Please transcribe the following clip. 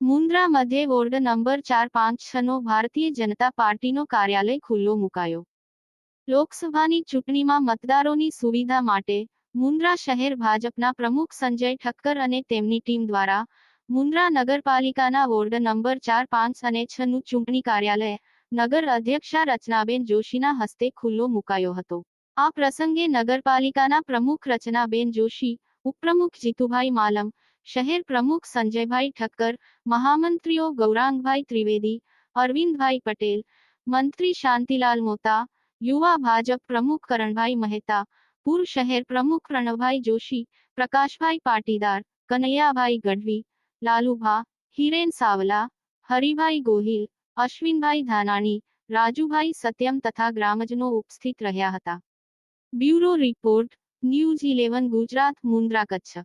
મુન્દ્રા મધ્ય ward number ચાર પાંચ છનો ભારતીય જનતા પાર્ટીનો કાર્યાલય ખુલ્લો મુકાયો. લોકસભાની ચૂંટણીમાં મતદારોની સુવિધા માટે મુન્દ્રા શહેર ભાજપના પ્રમુખ સંજય ઠક્કર અને તેમની ટીમ દ્વારા મુન્દ્રા નગરપાલિકાના વોર્ડ નંબર ચાર પાંચ અને છનું ચૂંટણી કાર્યાલય નગર અધ્યક્ષા રચનાબેન જોશીના હસ્તે ખુલ્લો મુકાયો હતો. આ પ્રસંગે નગરપાલિકાના પ્રમુખ રચનાબેન જોશી, ઉપપ્રમુખ જીતુભાઈ માલમ, શહેર પ્રમુખ સંજયભાઈ ઠક્કર, મહામંત્રીઓ ગૌરાંગભાઈ ત્રિવેદી, અરવિંદભાઈ પટેલ, મંત્રી શાંતિલાલ મોતા, યુવા ભાજપ પ્રમુખ કરણભાઈ મહેતા પૂર્વ શહેર પ્રમુખ પ્રણવભાઈ જોશી, પ્રકાશભાઈ પાટીદાર, કનૈયાભાઈ ગઢવી, લાલુભા, હિરેન સાવલા, હરિભાઈ ગોહિલ અશ્વિનભાઈ ધાનાણી, રાજુભાઈ સત્યમ તથા ગ્રામજનો ઉપસ્થિત રહ્યા હતા. Bureau report, news eleven Gujarat, Mundra Kutch.